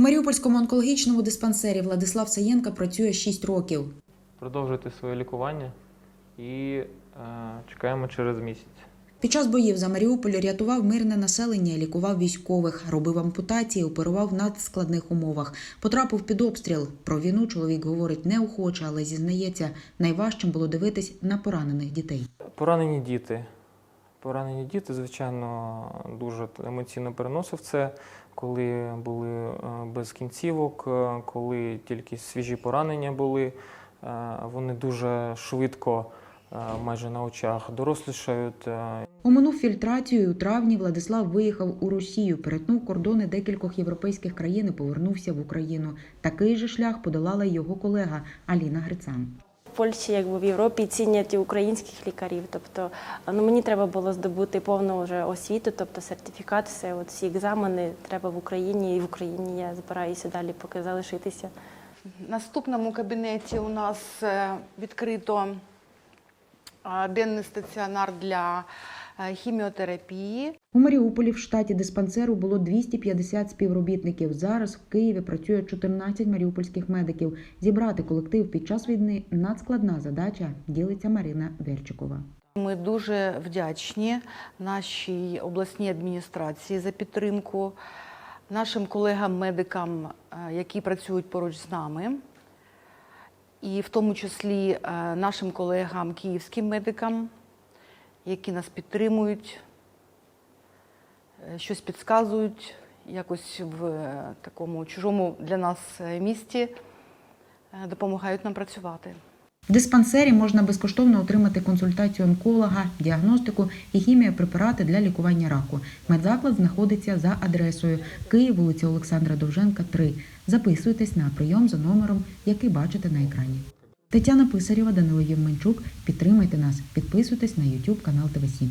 У Маріупольському онкологічному диспансері Владислав Саєнка працює 6 років. продовжуйте своє лікування і е, чекаємо через місяць. Під час боїв за Маріуполь рятував мирне населення, лікував військових, робив ампутації, оперував в надскладних умовах. Потрапив під обстріл. Про війну чоловік говорить неохоче, але зізнається, найважчим було дивитись на поранених дітей. Поранені діти. Поранені діти, звичайно, дуже емоційно переносив це, коли були е, без кінцівок, е, коли тільки свіжі поранення були. Е, Вони дуже швидко, майже на очах, дорослішають. Оминув фільтрацію. У травні Владислав виїхав у Росію, перетнув кордони декількох європейських країн і повернувся в Україну. Такий же шлях подолала його колега Аліна Грицан. Польщі, якби в Європі цінять і українських лікарів. Тобто, ну мені треба було здобути повну вже освіту, тобто сертифікат, все от всі екзамени треба в Україні, і в Україні я збираюся далі поки залишитися. Наступному кабінеті у нас е, відкрито е, денний стаціонар для е, хіміотерапії. У Маріуполі в штаті диспансеру було 250 співробітників. Зараз в Києві працює 14 маріупольських медиків. Зібрати колектив під час війни надскладна задача, ділиться Марина Верчикова. Ми дуже вдячні нашій обласній адміністрації за підтримку, нашим колегам-медикам, е, які працюють поруч з нами, і в тому числі е, нашим колегам київським медикам, які нас підтримують, е, щось підказують, якось в е, такому чужому для нас е, місті допомагають нам працювати. В диспансері можна безкоштовно отримати консультацію онколога, діагностику і хіміопрепарати для лікування раку. Медзаклад знаходиться за адресою Київ, вулиця Олександра Довженка, 3. Записуйтесь на прийом за номером, який бачите на екрані. Тетяна Писарєва, Данило Євменчук. Підтримайте нас, підписуйтесь на YouTube канал ТВ7.